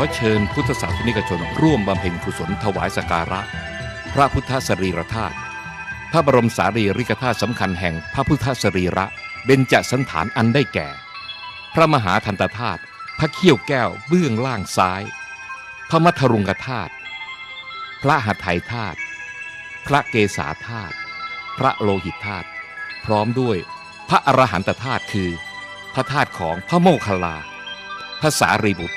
อเชิญพุทธศาสนิกชนร่วมบำเพ็ญกุศลถวายสักการะ พระพุทธสรีรธาตุพระบรมสารีริกธาตุสำคัญแห่งพระพุทธสรีระเบญจสันฐานอันได้แก่ พระมหาทันตธาตุพระเขี้ยวแก้วเบื้องล่างซ้าย พระมัทรุงกธาตุพระหัตถยธาตุพระเกศาธาตุพระโลหิตธาตุพร้อมด้วยพระอรหันตธาตุคือ พระธาตุของพระโมคคัลลา พระสารีบุตร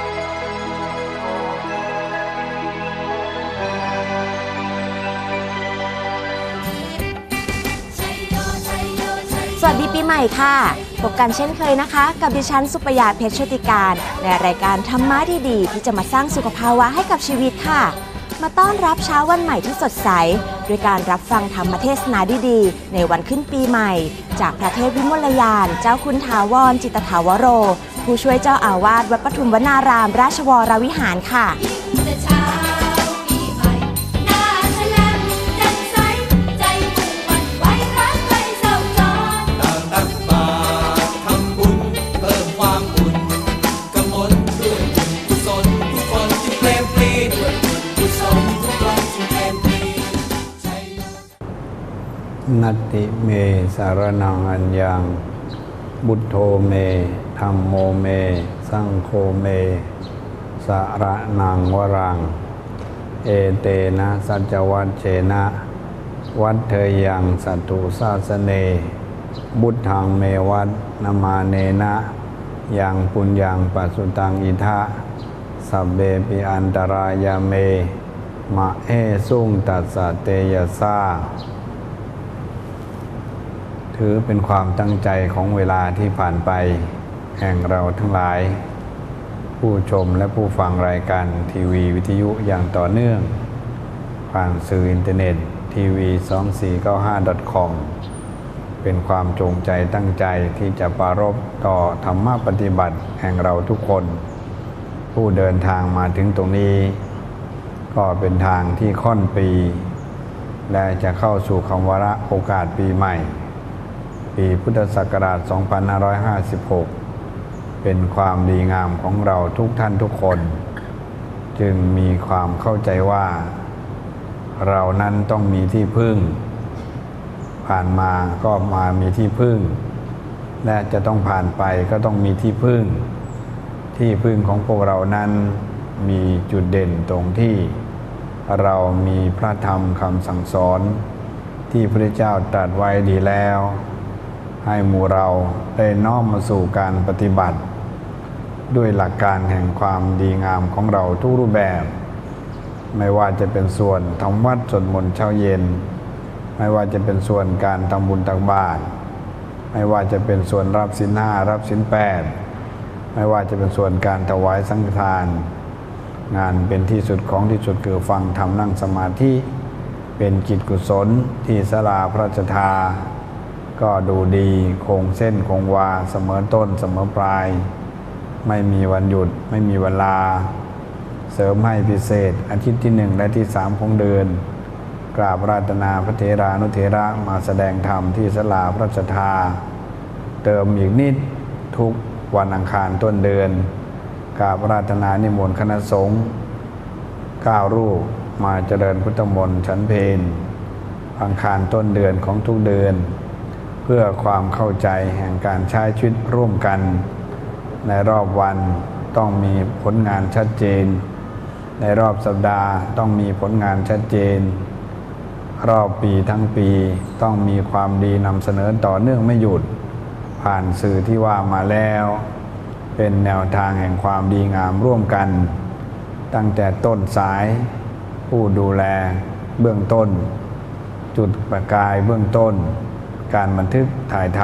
สวัสดีปีใหม่ค่ะ พบกันเช่นเคยนะคะ กับดิฉันสุปยาเพชรชติการ ในรายการธรรมะดีๆ ที่จะมาสร้างสุขภาวะให้กับชีวิตค่ะ มาต้อนรับเช้าวันใหม่ที่สดใสด้วยการรับฟังธรรมเทศนาดีๆ ในวันขึ้นปีใหม่ จากพระเทพวิมลยาน เจ้าคุณถาวร จิตถาวโร ผู้ช่วยเจ้าอาวาสวัดปทุมวนาราม ราชวรวิหารค่ะ นัตติเมสารนังอัญญังบุตโธเมธรรมโมเม สังโฆเมสารนังวรัง เอเตนะสัจวัตเชนะ วัดเทยังสัตตุสาสเน บุตทังเมวัตนามาเนนะยังปุญญังปัสุตังอิทะสัเบปิอันตรายาเม มะเอสุงตัสสะเตยะซา ถือเป็นความตั้งใจของเวลาที่ผ่านไป แห่งเราทั้งหลาย ผู้ชมและผู้ฟังรายการทีวีวิทยุอย่างต่อเนื่อง ผ่านสื่ออินเทอร์เน็ตทีวี 2495.com เป็นความจงใจตั้งใจที่จะปรารบต่อธรรมะปฏิบัติแห่งเราทุกคน ผู้เดินทางมาถึงตรงนี้ ก็เป็นทางที่ค่อนปี และจะเข้าสู่คำวาระโอกาสปีใหม่ ปีพุทธศักราช 2556 เป็นความดีงามของเราทุกท่านทุกคน จึงมีความเข้าใจว่า เรานั้นต้องมีที่พึ่ง ผ่านมาก็มามีที่พึ่ง และจะต้องผ่านไปก็ต้องมีที่พึ่ง ที่พึ่งของพวกเรานั้นมีจุดเด่นตรงที่ เรามีพระธรรมคำสั่งสอน ที่พระเจ้าตรัสไว้ดีแล้ว ให้หมู่เราได้น้อมมาสู่การปฏิบัติ ด้วยหลักการแห่งความดีงามของเราทุกรูปแบบ ไม่ว่าจะเป็นส่วนทำวัดสวดมนต์เช้าเย็น ไม่ว่าจะเป็นส่วนการทำบุญตักบาตรไม่ว่าจะเป็นส่วนรับสินห้ารับสินแปดไม่ว่าจะเป็นส่วนการถวายสังฆทาน งานเป็นที่สุดของที่สุดคือฟังทำนั่งสมาธิ เป็นจิตกุศลที่สลาพระราชทา ก็ดูดีคงเส้นคงวาเสมอต้นเสมอปลาย ไม่มีวันหยุดไม่มีเวลา เสริมให้พิเศษ อาทิตย์ที่หนึ่งและที่สามของเดือนกราบราตนาพระเถรานุเถระมาแสดงธรรมที่สลาพระราชทา เติมอีกนิดทุกวันอังคารต้นเดือนกราบราตนานิมนต์คณะสงฆ์ก้ารูปมาเจริญพุทธมนต์ชั้นเพนอังคารต้นเดือนของทุกเดือน พื่อความเข้าใจแห่งการใช้ชีวิตร่วมกัน ในรอบวันต้องมีผลงานชัดเจน ในรอบสัปดาห์ต้องมีผลงานชัดเจน รอบปีทั้งปีต้องมีความดีนำเสนอต่อเนื่องไม่หยุด ผ่านสื่อที่ว่ามาแล้ว เป็นแนวทางแห่งความดีงามร่วมกัน ตั้งแต่ต้นสาย ผู้ดูแลเบื้องต้น จุดประกายเบื้องต้น การบันทึกถ่ายท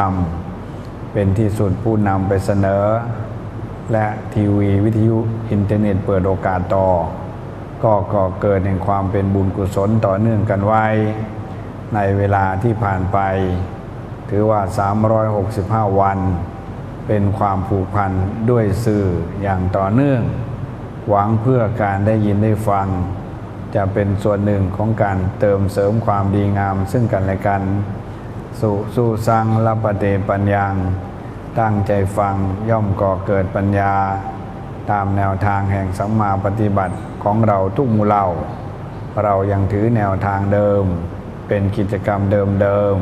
ำเป็นที่สุดผู้นำไปเสนอ และทีวีวิทยุอินเทอร์เน็ตเปิดโอกาสต่อ ก็ก่อเกิดแห่งความเป็นบุญกุศลต่อเนื่องกันไว้ ในเวลาที่ผ่านไป ถือว่า 365 วัน เป็นความผูกพันด้วยสื่ออย่างต่อเนื่อง หวังเพื่อการได้ยินได้ฟัง จะเป็นส่วนหนึ่งของการเติมเสริมความดีงามซึ่งกันและกัน สุสุสังละปะเตปัญญัง ตั้งใจฟังย่อมก่อเกิดปัญญา ตามแนวทางแห่งสัมมาปฏิบัติของเราทุกมูเหล่า เรายังถือแนวทางเดิม เป็นกิจกรรมเดิม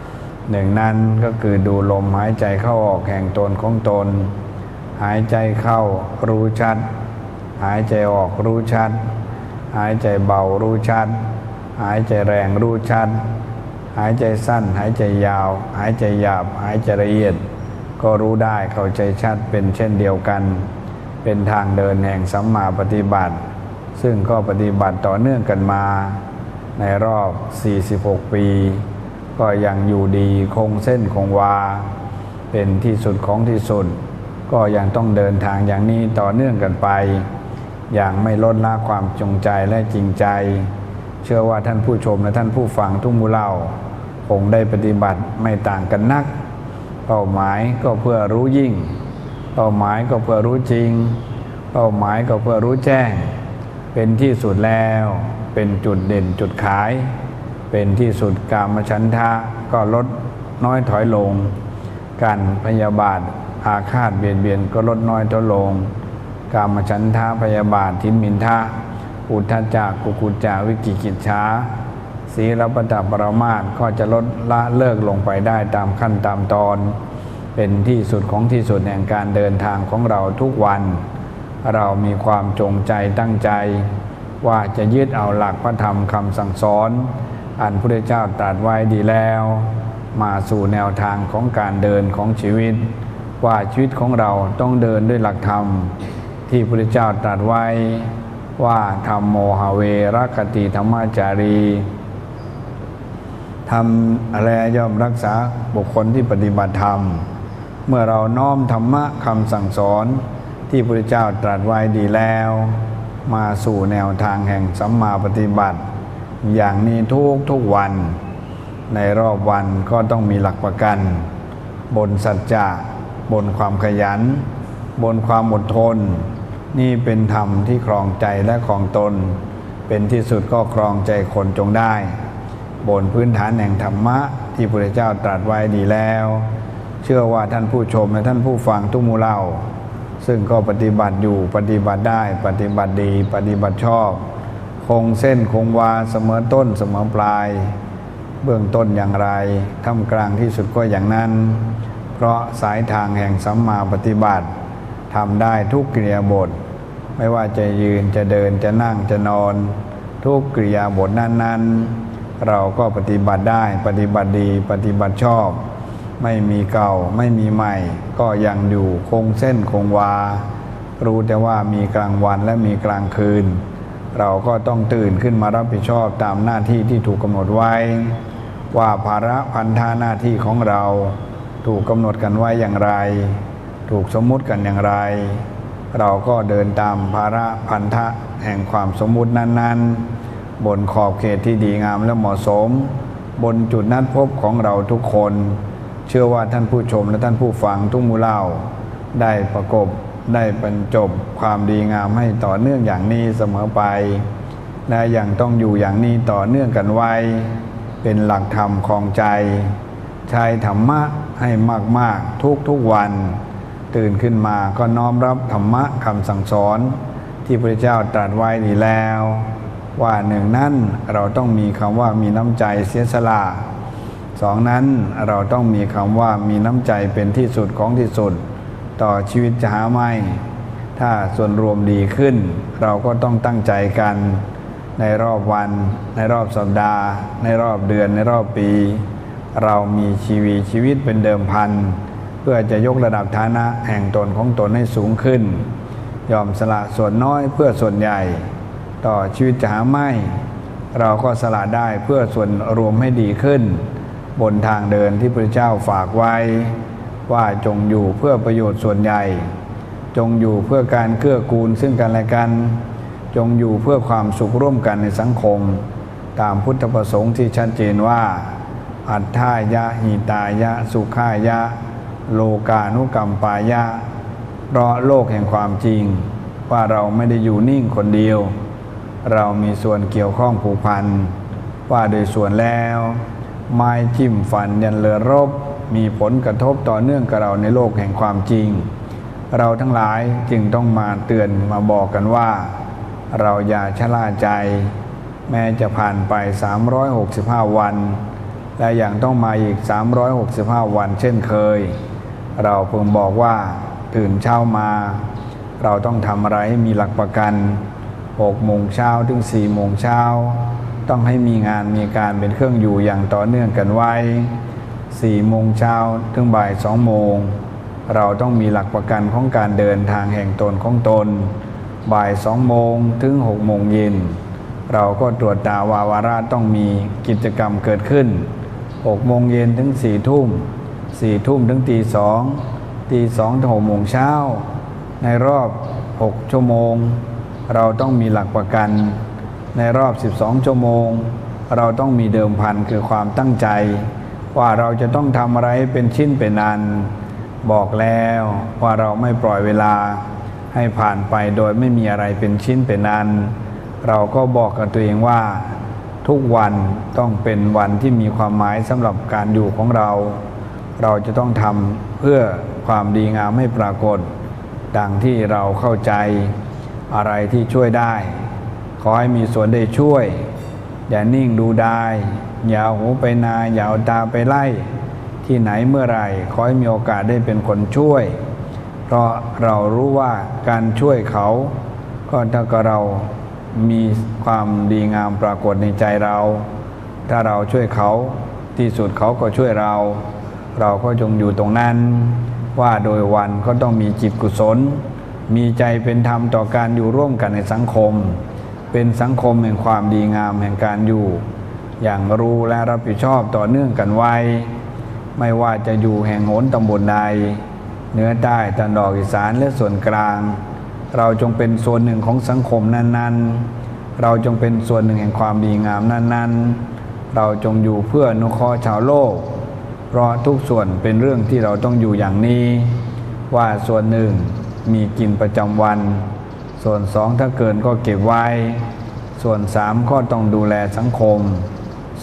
ๆหนึ่งนั้นก็คือดูลมหายใจเข้าออกแห่งตนของตน หายใจเข้ารู้ชัด หายใจออกรู้ชัด หายใจเบารู้ชัด หายใจแรงรู้ชัด หายใจสั้น หายใจยาว หายใจหยาบ หายใจละเอียด ก็รู้ได้เข้าใจชัดเป็นเช่นเดียวกัน เป็นทางเดินแห่งสัมมาปฏิบัติ ซึ่งก็ปฏิบัติต่อเนื่องกันมา ในรอบ 46 ปี ก็ยังอยู่ดีคงเส้นคงวา เป็นที่สุดของที่สุด ก็ยังต้องเดินทางอย่างนี้ต่อเนื่องกันไป อย่างไม่ลดละความจงใจและจริงใจ เชื่อว่าท่านผู้ชมและท่านผู้ฟังทุกมูเล่าคงได้ปฏิบัติไม่ต่างกันนัก เป้าหมายก็เพื่อรู้ยิ่ง เป้าหมายก็เพื่อรู้จริง เป้าหมายก็เพื่อรู้แจ้ง เป็นที่สุดแล้ว เป็นจุดเด่นจุดขาย เป็นที่สุดกามฉันทะก็ลดน้อยถอยลง การพยาบาทอาฆาตเบียดเบียนก็ลดน้อยถอยลง กามฉันทะพยาบาททินมินทะ อุทจักกุกุจจาวิกิกิจฉาศีลปตปรมาทก็จะลดละเลิกลงไปได้ตามขั้นตามตอน เป็นที่สุดของที่สุดแห่งการเดินทางของเราทุกวัน เรามีความจงใจตั้งใจ ว่าจะยึดเอาหลักพระธรรมคำสั่งสอน อันพระเจ้าตรัสไว้ดีแล้ว มาสู่แนวทางของการเดินของชีวิต ว่าชีวิตของเราต้องเดินด้วยหลักธรรม ที่พระเจ้าตรัสไว้ ว่าธรรมโมหเวรคติธรรมจารีทำอะไรย่อมรักษาบุคคลที่ปฏิบัติธรรม เมื่อเราน้อมธรรมะคำสั่งสอนที่พระเจ้าตรัสไว้ดีแล้ว มาสู่แนวทางแห่งสัมมาปฏิบัติ อย่างนี้ทุกทุกวัน ในรอบวันก็ต้องมีหลักประกัน บนสัจจะบนความขยัน บนความอดทน นี่เป็นธรรมที่ครองใจและครองตน เป็นที่สุดก็ครองใจคนจงได้ บนพื้นฐานแห่งธรรมะที่พระเจ้าตรัสไว้ดีแล้ว เชื่อว่าท่านผู้ชมและท่านผู้ฟังทุกมูเล่า ซึ่งก็ปฏิบัติอยู่ปฏิบัติได้ปฏิบัติดีปฏิบัติชอบ คงเส้นคงวาเสมอต้นเสมอปลาย เบื้องต้นอย่างไรท่ามกลางที่สุดก็อย่างนั้น เพราะสายทางแห่งสัมมาปฏิบัติ ทำได้ทุกกิริยาบท ไม่ว่าจะยืนจะเดินจะนั่งจะนอน ทุกกิริยาบทนั้นๆ เราก็ปฏิบัติได้ปฏิบัติดีปฏิบัติชอบ ไม่มีเก่าไม่มีใหม่ ก็ยังอยู่คงเส้นคงวา รู้แต่ว่ามีกลางวันและมีกลางคืน เราก็ต้องตื่นขึ้นมารับผิดชอบตามหน้าที่ที่ถูกกำหนดไว้ ว่าภาระพันธาหน้าที่ของเราถูกกำหนดกันไว้อย่างไร ถูกสมมุติกันอย่างไร เราก็เดินตามภาระพันธะแห่งความสมมุตินั้น ๆ บนขอบเขตที่ดีงามและเหมาะสม บนจุดนัดพบของเราทุกคน เชื่อว่าท่านผู้ชมและท่านผู้ฟังทุกมูเล่า ได้ประกบได้บรรจบความดีงามให้ต่อเนื่องอย่างนี้เสมอไป และยังต้องอยู่อย่างนี้ต่อเนื่องกันไว้ เป็นหลักธรรมของใจ ใช้ธรรมะให้มาก ๆ ทุกๆวัน ตื่นขึ้นมาก็น้อมรับธรรมะคำสั่งสอน ที่พระเจ้าตรัสไว้ดีแล้ว ว่าหนึ่งนั้นเราต้องมีคำว่ามีน้ำใจเสียสละสองนั้นเราต้องมีคำว่ามีน้ำใจเป็นที่สุดของที่สุด ต่อชีวิตจะหาไม่ ถ้าส่วนรวมดีขึ้น เราก็ต้องตั้งใจกัน ในรอบวัน ในรอบสัปดาห์ ในรอบเดือนในรอบปี เรามีชีวิตชีวิตเป็นเดิมพัน เพื่อจะยกระดับฐานะแห่งตนของตนให้สูงขึ้น ยอมสละส่วนน้อยเพื่อส่วนใหญ่ ต่อชีวิตจะหาไม่ เราก็สละได้เพื่อส่วนรวมให้ดีขึ้น บนทางเดินที่พระเจ้าฝากไว้ ว่าจงอยู่เพื่อประโยชน์ส่วนใหญ่ จงอยู่เพื่อการเกื้อกูลซึ่งกันและกัน จงอยู่เพื่อความสุขร่วมกันในสังคม ตามพุทธประสงค์ที่ชัดเจนว่า อัตถายะหิตายะ สุขายะ โลกานุกรรมปายะ เพราะโลกแห่งความจริง ว่าเราไม่ได้อยู่นิ่งคนเดียว เรามีส่วนเกี่ยวข้องผูกพัน ว่าโดยส่วนแล้ว ไม้จิ้มฟันยันเลือรบ มีผลกระทบต่อเนื่องกับเราในโลกแห่งความจริง เราทั้งหลายจึงต้องมาเตือนมาบอกกันว่า เราอย่าชะล่าใจ แม้จะผ่านไป 365 วันและยังต้องมาอีก 365 วันเช่นเคย เราเพิ่งบอกว่าตื่นเช้ามา เราต้องทำอะไรให้มีหลักประกัน6โมงเช้าถึง4โมงเช้าต้องให้มีงานมีการเป็นเครื่องอยู่อย่างต่อเนื่องกันไว้4โมงเช้าถึงบ่าย2โมง เราต้องมีหลักประกันของการเดินทางแห่งตนของตน บ่าย2โมงถึง6โมงเย็น เราก็ตรวจตาวาวาระต้องมีกิจกรรมเกิดขึ้น6โมงเย็นถึง4ทุ่ม 4ทุ่มถึงตีสองตีสองถึง6โมงเช้า ในรอบ 6 ชั่วโมง เราต้องมีหลักประกัน ในรอบ 12 ชั่วโมง เราต้องมีเดิมพันคือความตั้งใจ ว่าเราจะต้องทำอะไรเป็นชิ้นเป็นอัน บอกแล้วว่าเราไม่ปล่อยเวลาให้ผ่านไปโดยไม่มีอะไรเป็นชิ้นเป็นอัน เราก็บอกกับตัวเองว่า ทุกวันต้องเป็นวันที่มีความหมายสำหรับการอยู่ของเรา เราจะต้องทำเพื่อความดีงามให้ปรากฏ ดังที่เราเข้าใจอะไรที่ช่วยได้ ขอให้มีส่วนได้ช่วย อย่านิ่งดูได้ อย่าหูไปนา อย่าตาไปไล่ ที่ไหนเมื่อไหร่ขอให้มีโอกาสได้เป็นคนช่วย เพราะเรารู้ว่าการช่วยเขา ก็ถ้ากับเรามีความดีงามปรากฏในใจเรา ถ้าเราช่วยเขาที่สุดเขาก็ช่วยเรา เราก็จงอยู่ตรงนั้น ว่าโดยวันก็ต้องมีจิตกุศล มีใจเป็นธรรมต่อการอยู่ร่วมกันในสังคม เป็นสังคมแห่งความดีงามแห่งการอยู่ อย่างรู้และรับผิดชอบต่อเนื่องกันไว้ ไม่ว่าจะอยู่แห่งโหนตำบลใดเนื้อใต้ตะวันออกอีสานและส่วนกลาง เราจงเป็นส่วนหนึ่งของสังคมนั้นๆ เราจงเป็นส่วนหนึ่งแห่งความดีงามนั้นๆ เราจงอยู่เพื่อนุเคราะห์ชาวโลก เพราะทุกส่วนเป็นเรื่องที่เราต้องอยู่อย่างนี้ ว่าส่วนหนึ่งมีกินประจำวัน ส่วนสองถ้าเกินก็เก็บไว้ ส่วนสามก็ต้องดูแลสังคม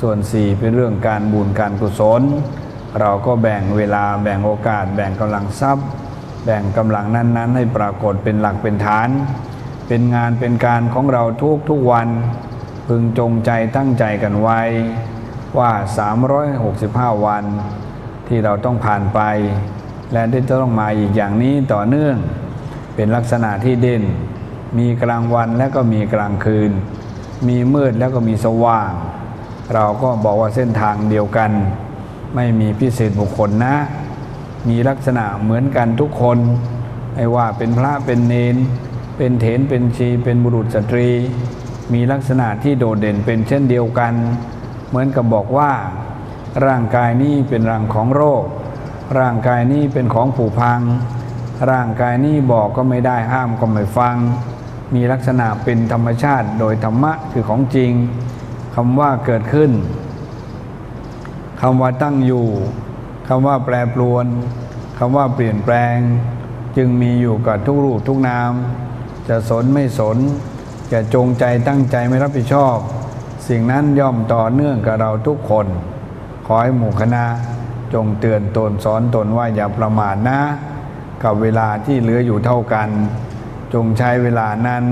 ส่วนสี่เป็นเรื่องการบุญการกุศล เราก็แบ่งเวลาแบ่งโอกาส แบ่งกำลังทรัพย์ แบ่งกำลังนั้นๆ ให้ปรากฏเป็นหลักเป็นฐาน เป็นงานเป็นการของเราทุกทุกวัน พึงจงใจตั้งใจกันไว้ ว่า 365 วันที่เราต้องผ่านไป และที่จะต้องมาอีกอย่างนี้ต่อเนื่อง เป็นลักษณะที่เด่น มีกลางวันและก็มีกลางคืน มีมืดแล้วก็มีสว่าง เราก็บอกว่าเส้นทางเดียวกัน ไม่มีพิเศษบุคคลนะ มีลักษณะเหมือนกันทุกคนไม่ว่าเป็นพระเป็นเนน เป็นเถนเป็นชี เป็นบุรุษสตรี มีลักษณะที่โดดเด่นเป็นเช่นเดียวกัน เหมือนกับบอกว่า ร่างกายนี้เป็นรังของโรค ร่างกายนี้เป็นของผุพัง ร่างกายนี้บอกก็ไม่ได้ห้ามก็ไม่ฟัง มีลักษณะเป็นธรรมชาติโดยธรรมะคือของจริงคำว่าเกิดขึ้นคำว่าตั้งอยู่คำว่าแปรปรวนคำว่าเปลี่ยนแปลง จึงมีอยู่กับทุกรูปทุกนาม จะสนไม่สน จะจงใจตั้งใจไม่รับผิดชอบ สิ่งนั้นย่อมต่อเนื่องกับเราทุกคน ขอให้หมู่คณะจงเตือนตนสอนตนว่าอย่าประมาทนะ กับเวลาที่เหลืออยู่เท่ากัน จงใช้เวลานั้น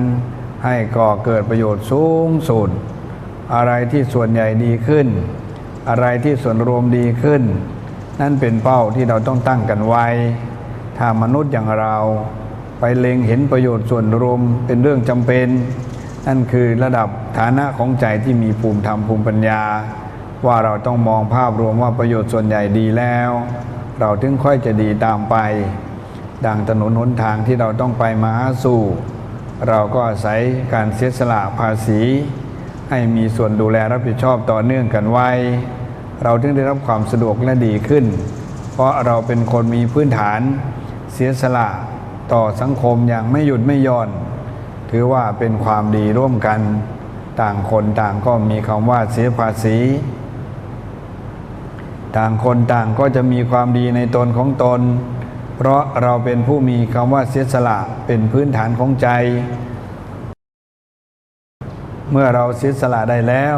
ให้ก่อเกิดประโยชน์สูงสุด อะไรที่ส่วนใหญ่ดีขึ้น อะไรที่ส่วนรวมดีขึ้น นั่นเป็นเป้าที่เราต้องตั้งกันไว้ ถ้ามนุษย์อย่างเราไปเล็งเห็นประโยชน์ส่วนรวมเป็นเรื่องจำเป็น นั่นคือระดับฐานะของใจที่มีภูมิธรรมภูมิปัญญา ว่าเราต้องมองภาพรวมว่าประโยชน์ส่วนใหญ่ดีแล้ว เราถึงค่อยจะดีตามไป ดังถนนหนทางที่เราต้องไปมาหาสู่ เราก็อาศัยการเสียสละภาษี ให้มีส่วนดูแลรับผิดชอบต่อเนื่องกันไว้ เราถึงได้รับความสะดวกและดีขึ้น เพราะเราเป็นคนมีพื้นฐานเสียสละต่อสังคมอย่างไม่หยุดไม่หย่อน ถือว่าเป็นความดีร่วมกันต่างคนต่างก็มีคำว่าเสียภาษี ต่างคนต่างก็จะมีความดีในตนของตน เพราะเราเป็นผู้มีคำว่าเสียสละเป็นพื้นฐานของใจ เมื่อเราเสียสละได้แล้ว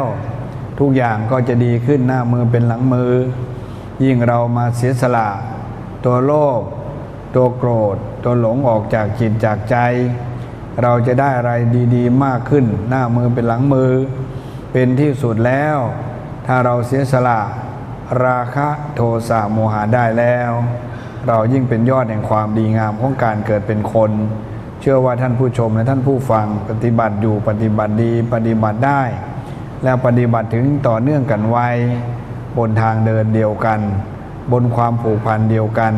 ทุกอย่างก็จะดีขึ้นหน้ามือเป็นหลังมือ ยิ่งเรามาเสียสละ ตัวโลภตัวโกรธ ตัวหลงออกจากจิตจากใจ เราจะได้อะไรดีๆ มากขึ้น หน้ามือเป็นหลังมือ เป็นที่สุดแล้ว ถ้าเราเสียสละ ราคะโทสะโมหะได้แล้ว เรายิ่งเป็นยอดแห่งความดีงามของการเกิดเป็นคน เชื่อว่าท่านผู้ชมและท่านผู้ฟังปฏิบัติอยู่ปฏิบัติดีปฏิบัติได้ และปฏิบัติถึงต่อเนื่องกันไว้บนทางเดินเดียวกัน บนความผูกพันเดียวกัน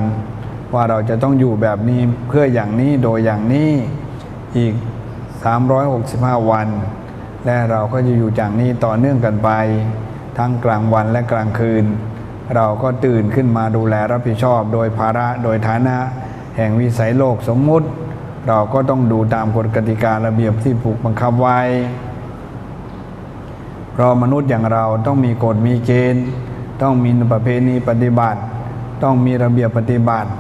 ว่าเราจะต้องอยู่แบบนี้เพื่ออย่างนี้โดยอย่างนี้ อีก 365 วัน และเราก็จะอยู่จากนี้ต่อเนื่องกันไป ทั้งกลางวันและกลางคืน เราก็ตื่นขึ้นมาดูแลรับผิดชอบ โดยภาระโดยฐานะ แห่งวิสัยโลกสมมุติ เราก็ต้องดูตามกฎกติการะเบียบที่ผูกบังคับไว้เพราะมนุษย์อย่างเราต้องมีกฎมีเกณฑ์ ต้องมีประเพณีปฏิบัติ ต้องมีระเบียบปฏิบัติ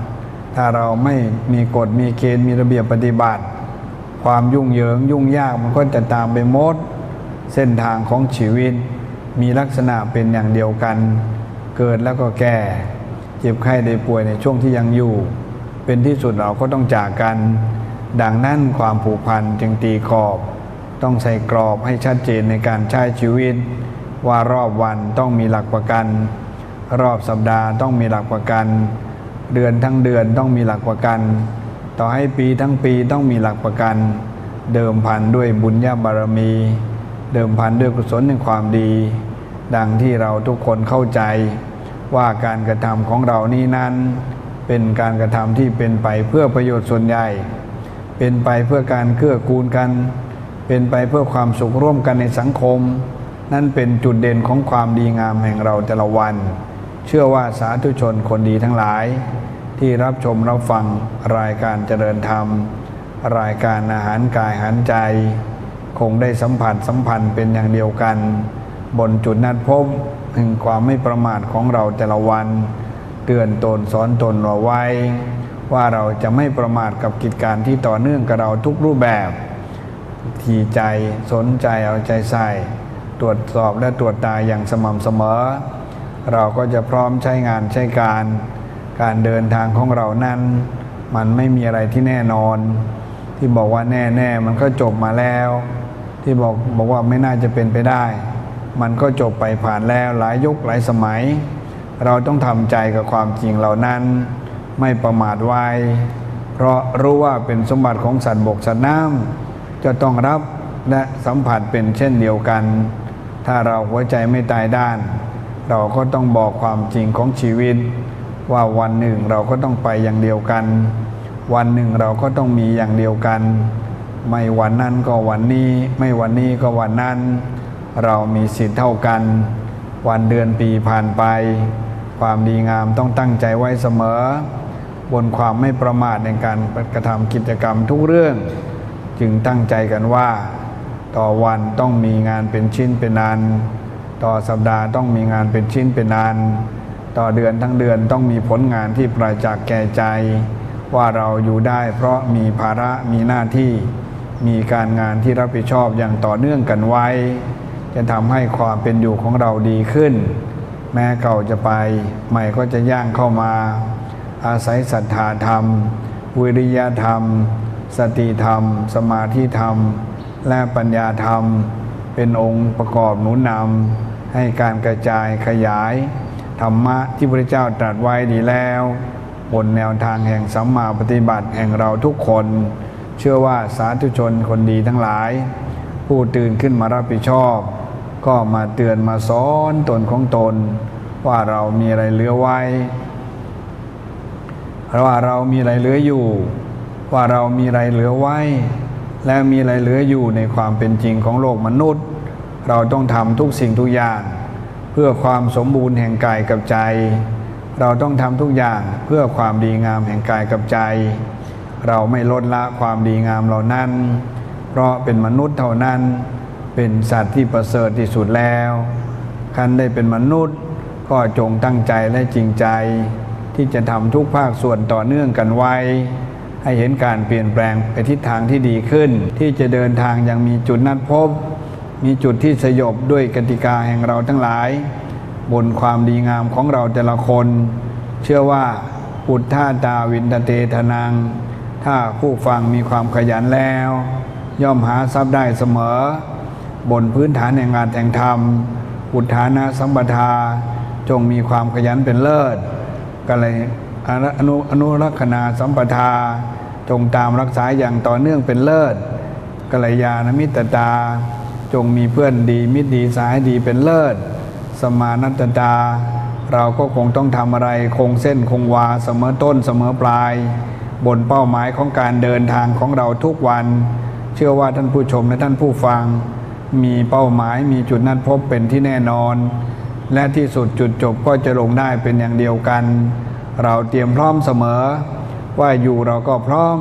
ถ้าเราไม่มีกฎมีเกณฑ์มีระเบียบปฏิบัติ ความยุ่งเหยิงยุ่งยากมันก็จะตามไปหมด เส้นทางของชีวิต มีลักษณะเป็นอย่างเดียวกัน เกิดแล้วก็แก่ เจ็บไข้ได้ป่วยในช่วงที่ยังอยู่ เป็นที่สุดเราก็ต้องจากกัน ดังนั้นความผูกพันจึงตีขอบ ต้องใส่กรอบให้ชัดเจนในการใช้ชีวิต ว่ารอบวันต้องมีหลักประกัน รอบสัปดาห์ต้องมีหลักประกัน เดือนทั้งเดือนต้องมีหลักประกัน ต่อให้ปีทั้งปีต้องมีหลักประกัน เดิมพันด้วยบุญญาบารมี เดิมพันด้วยกุศลในความดี ดังที่เราทุกคนเข้าใจ ว่าการกระทำของเรานี้นั้น เป็นการกระทำที่เป็นไปเพื่อประโยชน์ส่วนใหญ่ เป็นไปเพื่อการเกื้อกูลกัน เป็นไปเพื่อความสุขร่วมกันในสังคม นั่นเป็นจุดเด่นของความดีงามแห่งเราแต่ละวัน เชื่อว่าสาธุชนคนดีทั้งหลาย ที่รับชมรับฟังรายการเจริญธรรม รายการอาหารกายอาหารใจ คงได้สัมผัสสัมพันธ์เป็นอย่างเดียวกัน บนจุดนัดพบแห่งความไม่ประมาทของเราแต่ละวัน เตือนตนสอนตนเราไว้ ว่าเราจะไม่ประมาทกับกิจการที่ต่อเนื่องกับเราทุกรูปแบบทีใจสนใจเอาใจใส่ ตรวจสอบและตรวจตาอย่างสม่ำเสมอ เราก็จะพร้อมใช้งานใช้การ การเดินทางของเรานั้น มันไม่มีอะไรที่แน่นอน ที่บอกว่าแน่ๆมันก็จบมาแล้ว ที่บอกบอกว่าไม่น่าจะเป็นไปได้ มันก็จบไปผ่านแล้วหลายยุคหลายสมัย เราต้องทำใจกับความจริงเหล่านั้น ไม่ประมาทไว้ เพราะรู้ว่าเป็นสมบัติของสัตว์บกสัตว์น้ำจะต้องรับและสัมผัสเป็นเช่นเดียวกัน ถ้าเราหัวใจไม่ตายด้าน เราก็ต้องบอกความจริงของชีวิต ว่าวันหนึ่งเราก็ต้องไปอย่างเดียวกัน วันหนึ่งเราก็ต้องมีอย่างเดียวกัน ไม่วันนั้นก็วันนี้ ไม่วันนี้ก็วันนั้น เรามีสิทธิ์เท่ากัน วันเดือนปีผ่านไป ความดีงามต้องตั้งใจไว้เสมอ บนความไม่ประมาทในการกระทำกิจกรรมทุกเรื่อง จึงตั้งใจกันว่า ต่อวันต้องมีงานเป็นชิ้นเป็นอันต่อสัปดาห์ต้องมีงานเป็นชิ้นเป็นอัน ต่อเดือนทั้งเดือนต้องมีผลงานที่ประจักษ์แก่ใจ ว่าเราอยู่ได้เพราะมีภาระมีหน้าที่ มีการงานที่รับผิดชอบอย่างต่อเนื่องกันไว้ จะทำให้ความเป็นอยู่ของเราดีขึ้น แม้เก่าจะไป ใหม่ก็จะย่างเข้ามา อาศัยศรัทธาธรรม วิริยะธรรม สติธรรม สมาธิธรรม และปัญญาธรรม เป็นองค์ประกอบหนุนนำให้การกระจายขยาย ธรรมะที่พระเจ้าตรัสไว้ดีแล้ว บนแนวทางแห่งสัมมาปฏิบัติแห่งเราทุกคน เชื่อว่าสาธุชนคนดีทั้งหลาย ผู้ตื่นขึ้นมารับผิดชอบ ก็มาเตือนมาสอนตนของตน ว่าเรามีอะไรเหลือไว้ว่าเรามีอะไรเหลืออยู่ ว่าเรามีอะไรเหลือไว้ และมีอะไรเหลืออยู่ในความเป็นจริงของโลกมนุษย์ เราต้องทำทุกสิ่งทุกอย่าง เพื่อความสมบูรณ์แห่งกายกับใจ เราต้องทำทุกอย่างเพื่อความดีงามแห่งกายกับใจ เราไม่ลดละความดีงามเหล่านั้น เพราะเป็นมนุษย์เท่านั้น เป็นสัตว์ที่ประเสริฐที่สุดแล้วคันได้เป็นมนุษย์ก็จงตั้งใจและจริงใจ ที่จะทำทุกภาคส่วนต่อเนื่องกันไว้ ให้เห็นการเปลี่ยนแปลงไปทิศทางที่ดีขึ้น ที่จะเดินทางยังมีจุดนัดพบ มีจุดที่สยบด้วยกติกาแห่งเราทั้งหลาย บนความดีงามของเราแต่ละคน เชื่อว่าอุทธาตาวินตเตทนัง ถ้าผู้ฟังมีความขยันแล้ว ย่อมหาทรัพย์ได้เสมอ บนพื้นฐานแห่งงานแห่งธรรม อุทานะสัมปทา จงมีความขยันเป็นเลิศก็เลยอนุอนุอนุรักษณาสัมปทา จงตามรักษาอย่างต่อเนื่องเป็นเลิศกัลยาณมิตรตา จงมีเพื่อนดีมิตรดีสายดีเป็นเลิศ สมานัตตา เราก็คงต้องทำอะไรคงเส้นคงวาเสมอต้นเสมอปลาย บนเป้าหมายของการเดินทางของเราทุกวัน เชื่อว่าท่านผู้ชมและท่านผู้ฟัง มีเป้าหมายมีจุดนัดพบเป็นที่แน่นอน และที่สุดจุดจบก็จะลงได้เป็นอย่างเดียวกัน เราเตรียมพร้อมเสมอ ว่าอยู่เราก็พร้อม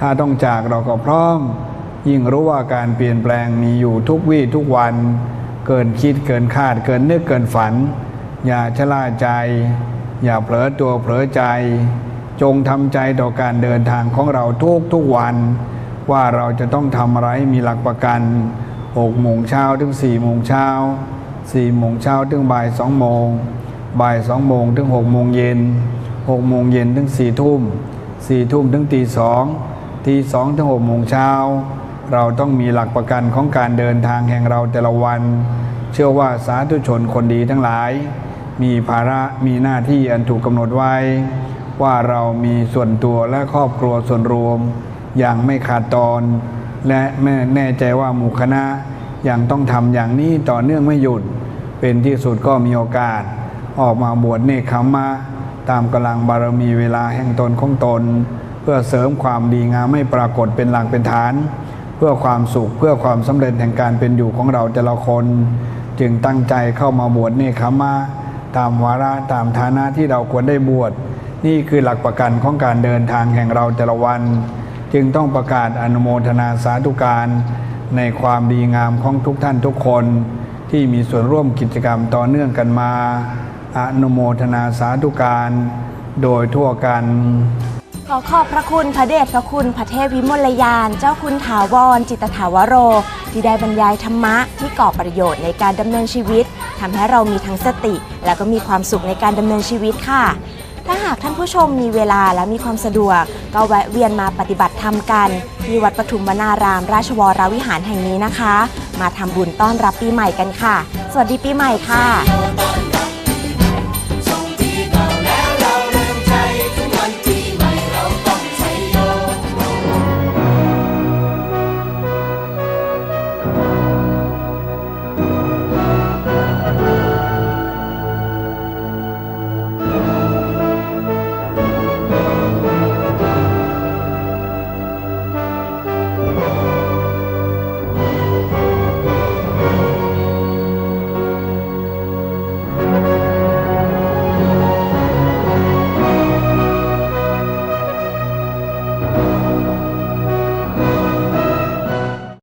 ถ้าต้องจากเราก็พร้อม ยิ่งรู้ว่าการเปลี่ยนแปลงมีอยู่ทุกวี่ทุกวัน เกินคิดเกินคาดเกินนึกเกินฝัน อย่าชะล่าใจ อย่าเผลอตัวเผลอใจ จงทำใจต่อการเดินทางของเราทุกทุกวัน ว่าเราจะต้องทำอะไรมีหลักประกัน6โมงเช้าถึง4โมงเช้า4โมงเช้าถึงบ่าย2โมงบ่าย2โมงถึง6โมงเย็น6โมงเย็นถึง4ทุ่ม4ทุ่มถึงตีสองตีสองถึง6โมงเช้า เราต้องมีหลักประกันของการเดินทางแห่งเราแต่ละวัน เชื่อว่าสาธุชนคนดีทั้งหลาย มีภาระมีหน้าที่อันถูกกำหนดไว้ ว่าเรามีส่วนตัวและครอบครัวส่วนรวม อย่างไม่ขาดตอน และแม่แน่ใจว่าหมู่คณะยังต้องทำอย่างนี้ต่อเนื่องไม่หยุด เป็นที่สุดก็มีโอกาส ออกมาบวชเนคขมมะตามกำลังบารมีเวลาแห่งตนของตน เพื่อเสริมความดีงามไม่ปรากฏเป็นหลักเป็นฐาน เพื่อความสุขเพื่อความสำเร็จแห่งการเป็นอยู่ของเราแต่ละคน จึงตั้งใจเข้ามาบวชเนคขมะตามวาระตามฐานะที่เราควรได้บวชนี่คือหลักประกันของการเดินทางแห่งเราแต่ละวัน จึงต้องประกาศอนุโมทนาสาธุการ ในความดีงามของทุกท่านทุกคน ที่มีส่วนร่วมกิจกรรมต่อเนื่องกันมา อนุโมทนาสาธุการ โดยทั่วกัน ขอขอบพระคุณพระเดชพระคุณพระเทพวิมลยาน เจ้าคุณถาวร จิตถาวโร ที่ได้บรรยายธรรมะที่ก่อประโยชน์ในการดำเนินชีวิตทำให้เรามีทั้งสติ และก็มีความสุขในการดำเนินชีวิตค่ะ ถ้าหากท่านผู้ชมมีเวลาและมีความสะดวก ก็แวะเวียนมาปฏิบัติธรรมกันที่วัดปทุมวนาราม ราชวรวิหารแห่งนี้นะคะ มาทำบุญต้อนรับปีใหม่กันค่ะ สวัสดีปีใหม่ค่ะ